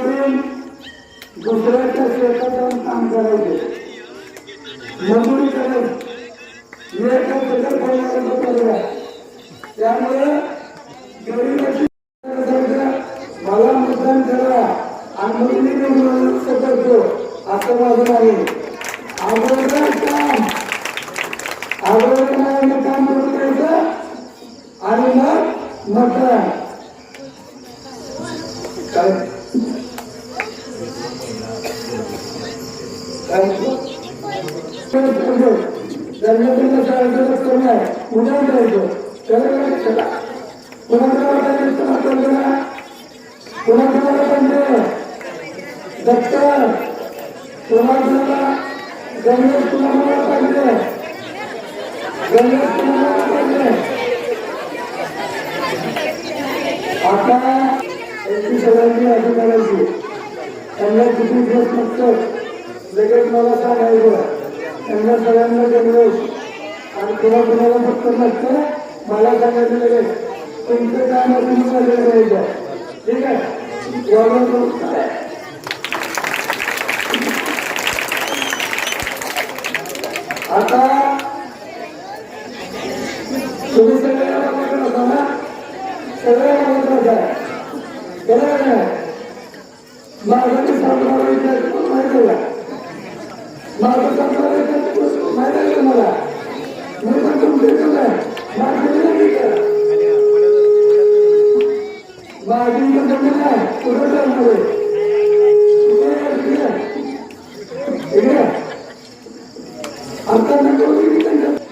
Soybean दुसऱ्याच्या शेतात जाऊन काम करायचे. मजुरी करायची एका बदल करण्याचा पर्याय त्यामुळे गरीबाची मला मतदान करा आणि मग करतो असं माझं आहे. अगोदर काम अगोदर काम करून द्यायचं आणि मग मतदान काय जन्मदिन शाळेचं कमी आहे उद्या जायचं चला कुणाकडे वाटायचं तुम्हाला कुणाकडे वाटायचं दत्तर कुणाकडे गणेश कुणाला वाटायचं गणेश कुणाला वाटायचं आता यांची सगळ्यांची यादी करायची त्यांना किती दिवस नसतं लगेच मला सांगायचं. त्यांना सगळ्यांना गणवेश. आणि कुणा कुणाला फक्त नसतं मला सांगायचं लगेच. तुमचं काम आहे. ठीक आहे? एवढं करून करा. आता तुम्ही सगळ्या गावाकडे ना. सगळ्या गावाकडे आहे बरोबर आहे माझा मी माहिती आहे माझा माहिती आहे तुम्हाला? मला मी पण तुमचे आहे माझी आहे कुठं नको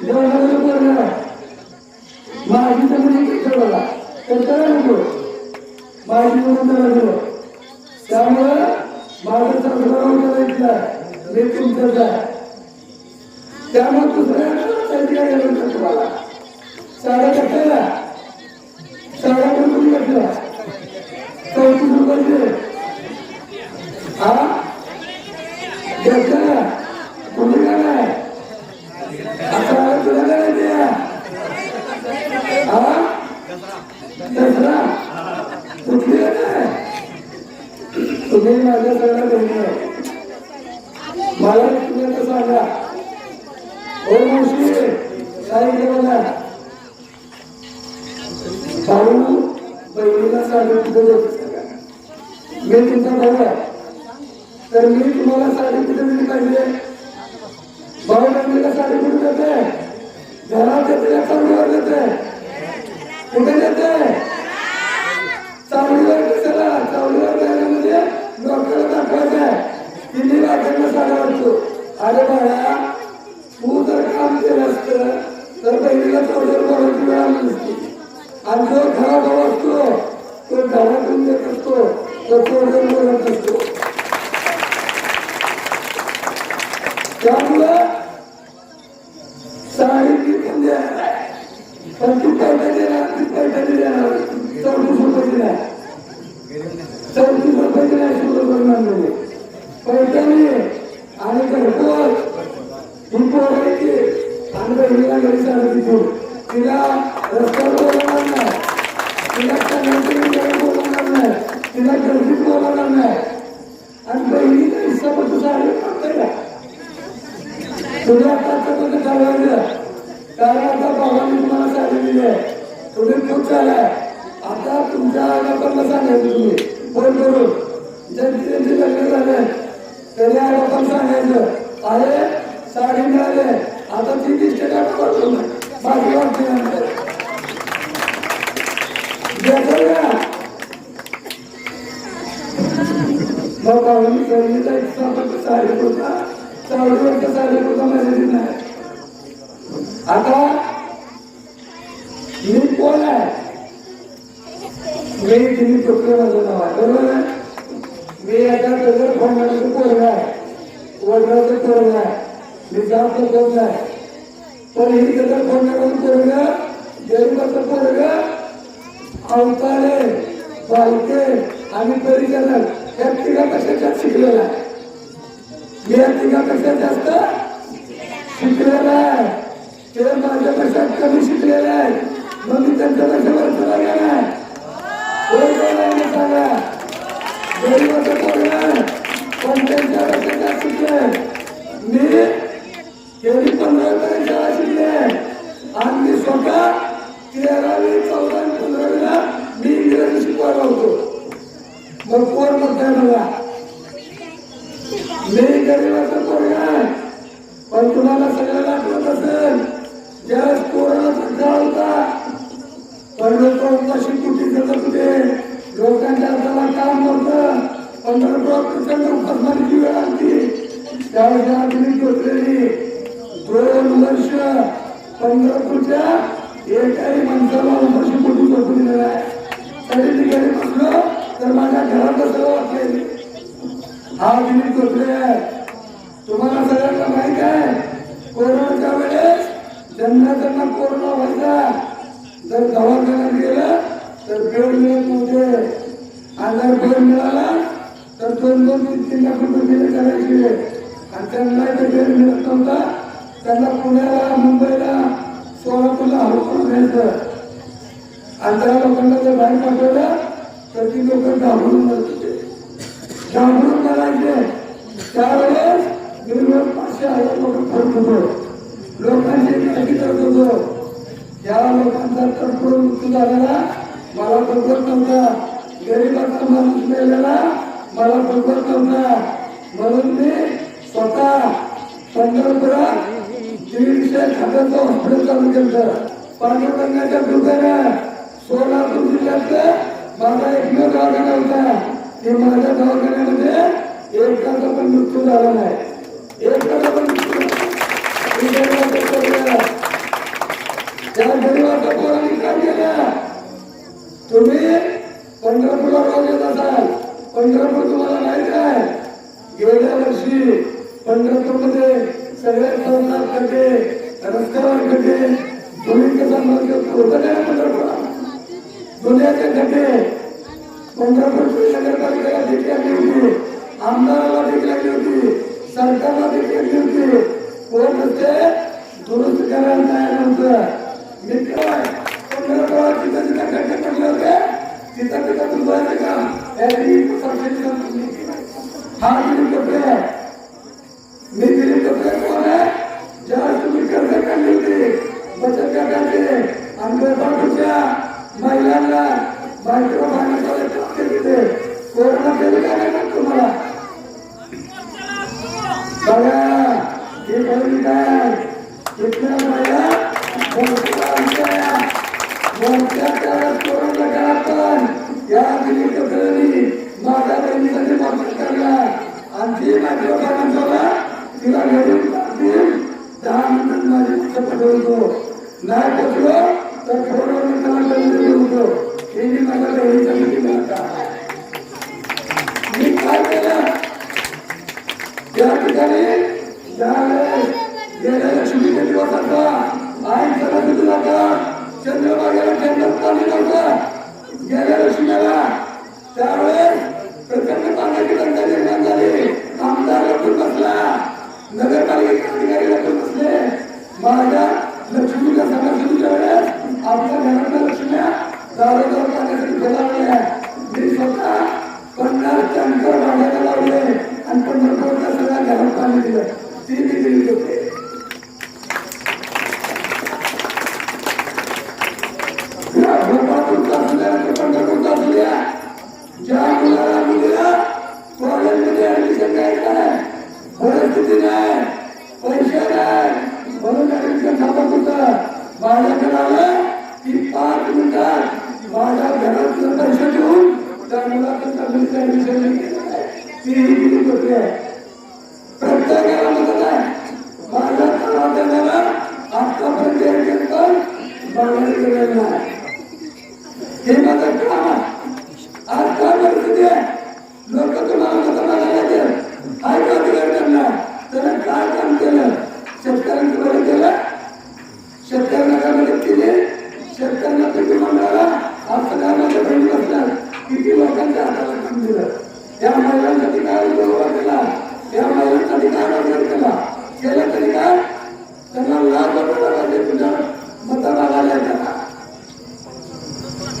जेवणाला बोलणार माझी जमिनी ठेवायला तर करा नको माझी म्हणून त्याला दिलं त्यामुळं माझं संस्कार करायचं आहे. त्यामुळे दुसऱ्या तुम्हाला साड्या कशाला? साडा पण तुम्ही कशा चौतीस रुपये हा? तुम्ही काय आता तुला काय हा? दसरा कुठली तुम्ही माझ्या सगळ्या मला तुम्ही सांगा मावशी मला भाऊ बहिणीला साडी कुठे मी तुमचा भाऊ आहे. तर मी तुम्हाला साडी कुठे दिली पाहिजे भाऊ बहिणीला साडी कुठे देते घरात देते चांगल्यावर देते कुठे देते त्यामुळं साडी ती देणार ती पैठा देणार चौतीस रुपये दिला. चौतीस रुपये दिला सुरू करणार पैठणी आणि घरपोच. ही पोरायची आणि बहिणीला घरी तिथून. तिला रस्त्यावर बोलवणार नाही. तिला बोलवणार नाही. तिला बोलवणार नाही. आणि बहिणीचा हिस्सा पण साडी मागतोय का तुम्ही आता तुम्ही ठरवलं कारण आता भावाने तुम्हाला साडी आहे. तुम्ही खूप झालाय आता तुमच्या लोकांना सांगायचं तुम्ही. फोन करून ज्यांची ज्यांची लग्न झाले तरी या लोकांना सांगायचं. अरे साडी मिळाले आता ती दिसते का करतो माझी वाटते नंतर मग साडी होता चावडीवरचा साडी होता माझ्या नाही आता मी कोण आहे मी तुम्ही चुकले माझं नाव आहे बरोबर आहे मी आता गजर फोडण्याचं पोरग आहे वडिलाचं पोरग आहे मी जात कोण नाही पण ही गजर फोडण्याचं पोरग गरीबाचं पोरग अवतारे बालके आणि परिचालक या तिघापेक्षा शिकलेला आहे या तिघापेक्षा जास्त. शिकलेला आहे ते माझ्यापेक्षा कमी शिकलेले आहेत. मग मी त्यांच्यापेक्षा वरचला गेलाय नाही सांगा. गरीबाचं पण त्यांच्या पेक्षा शिकले मी गेली पंधरा तरी शाळा शिकले आणि मी स्वतः तेरावी चौदा पंधरावीला मी इंग्रजी शिकवायला होतो. मग कोण म्हणताय मला? मी गरीबाचं पोरग आहे. पण तुम्हाला सगळ्याला आठवत असेल ज्यावेळेस कोरोनाचा काळ होता पंढरपूर उपाशी कुठे जगत होते लोकांच्या हाताला काम नव्हतं पंढरपूर प्रचंड उपासमारीची वेळ आली. त्यावेळेस आहेत तुम्हाला सगळ्यांना माहीत आहे कोरोनाच्या वेळेस ज्यांना त्यांना कोरोना व्हायचा जर दवाखान्यात गेलं तर बेड मिळत नव्हते. आणि जर बेड मिळाला तर दोन दोन तीन तीन लाख रुपये बिल करायचे. आणि त्यांना ते बेड मिळत नव्हता त्यांना पुण्याला मुंबईला सोलापूरला हलवून घ्यायचं. आणि त्या लोकांना जर बाहेर पाठवलं तर ती लोक घाबरून जात होते. घाबरून करायचे त्यावेळेस मी रोज पाचशे हजार लोक खर्च होतो. लोकांची काळजी करत होतो? या लोकांचा तडफोड मृत्यू झालेला मला बघत नव्हता. गरीबाचा माणूस मिळालेला मला बघत नव्हता. म्हणून मी स्वतः पंढरपुरात दीडशे खात्याचं हॉस्पिटल चालू केलं. पांडुरंगाच्या दुकानं सोलापूर जिल्ह्यातलं माझा एकमेव दवाखाना होता. ते माझ्या दवाखान्यामध्ये एकाचा पण मृत्यू झाला नाही. एकाचा पण त्या गरीबाच्या पोरांनी काय केलं तुम्ही पंढरपूरला रोज येत असाल. पंढरपूर तुम्हाला माहीत आहे. गेल्या वर्षी पंढरपूरमध्ये सगळे चौकात खड्डे रस्त्यावर खड्डे तुम्ही कसा मार्ग होतं दुनियाचे खड्डे. पंढरपूर नगरपालिकेला भीक आमदाराला भीक लागली होती सरकारला भीक लागली होती कोण रस्ते दुरुस्त करायला तयार नव्हतं मी काय पंढरपुरात जिथं जिथं खड्डे पडले होते तिथं तिथं तुझं काम याची सरकारची काम तुम्ही केलं. हा दिलीप कपडे त्यावेळेस प्रचंड पाण्याची टंचाई निर्माण झाली आमदार लपून बसला. नगरपालिकेचे अधिकारी लपून बसले. माझ्या लक्ष्मीच्या सणासुदीच्या वेळेस आमच्या घरातल्या लक्ष्म्या दारोदार पाण्यासाठी बोलावले मी स्वतः पन्नास टँकर भाड्याला लावले आणि पंधरा सगळ्या घरात पाणी दिलं. ती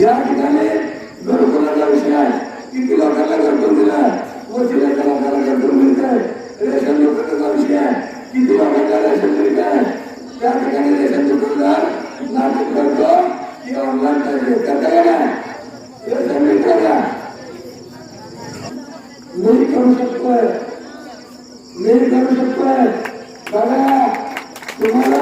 या ठिकाणी घरकुलाचा विषय आहे. किती लोकांना घरकुल दिला वसिलेच्या लोकांना घरकुल मिळत आहे? रेशन दुकानाचा विषय आहे. किती लोकांना रेशन मिळत आहे? त्या ठिकाणी रेशन दुकानदार नाटक करतो की ऑनलाईन पाहिजे करता का रेशन मिळतं का मी करू शकतोय. मी करू शकतोय. बघा तुम्हाला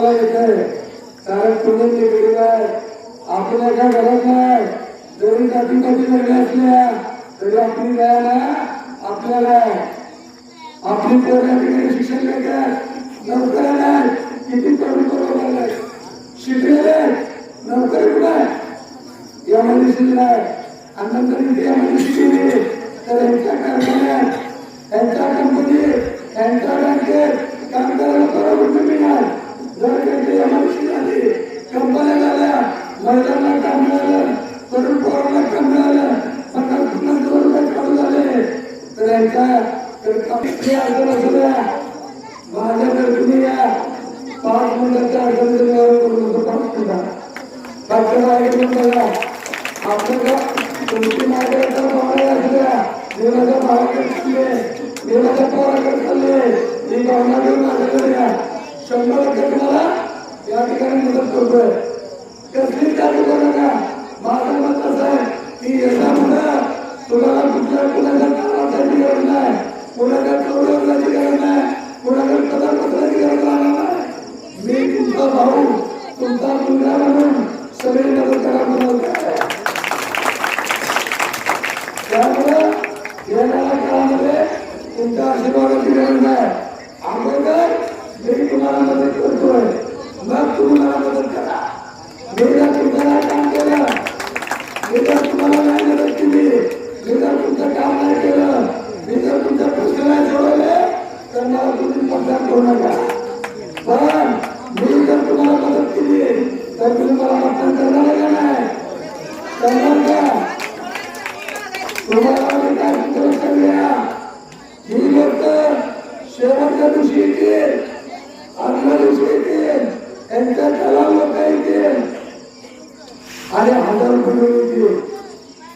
तर रक्त कारण तुम्ही ते गरीब आहे आपण एका घरात नाही. जरी जाती कधी जगल्या असल्या तरी आपली काय आपल्याला आपली पोरं शिक्षण घेतात नोकऱ्या नाही. किती तरुण बरोबर नाही शिकलेले नोकरी कुठे यामध्ये नाही आणि नंतर इथे यामध्ये शिकले तर यांच्या कारखान्यात यांच्या कंपनीत यांच्या बँकेत काम करायला परवडून मिळणार. जर त्यांची कंपन्या झाल्या महिलांना काम मिळालं तरुण पोरांना काम मिळालं दोन रुपये चालू झाले. तर यांच्या अडचण असू द्या तुम्ही या पाच मिनिटाच्या अडचणीचं निवारण करून पाच डॉक्टर ऐकून बघा आपल्याला तुमची माझ्याकडे असू द्या. मी माझ्या भावाकडे चालले मी माझ्या पोराकडे चालले भावना घेऊन माझ्याकडे या शंभर घटनाला या ठिकाणी मदत करतोय. कसली चालू करू नका माझं मत असं आहे की याच्यामुळे तुम्हाला कुठल्या कुणाच्या कामाची त्यांच्या तलावर काही येतील आणि हजार रुपये घेऊन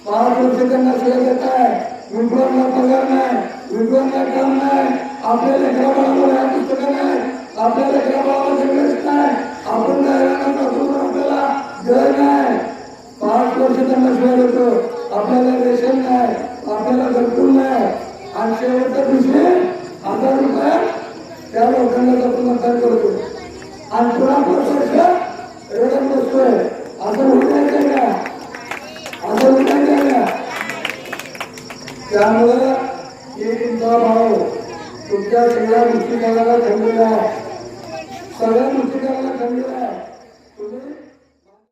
पाच वर्ष त्यांना सगळं काय? आहे विद्वानला पगार नाही. विद्वानला काम नाही. आपल्या लेकराबाळाला या पुस्तकं नाही? आपल्या लेकराबाळाला सगळेच नाही. आपण जायला आपल्याला. घर नाही. पाच वर्ष त्यांना शिवाय होतं. आपल्याला रेशन नाही. आपल्याला घरकुल नाही. आणि शेवटच्या दिवशी हजार रुपये त्या लोकांना जातो मतदान करतो.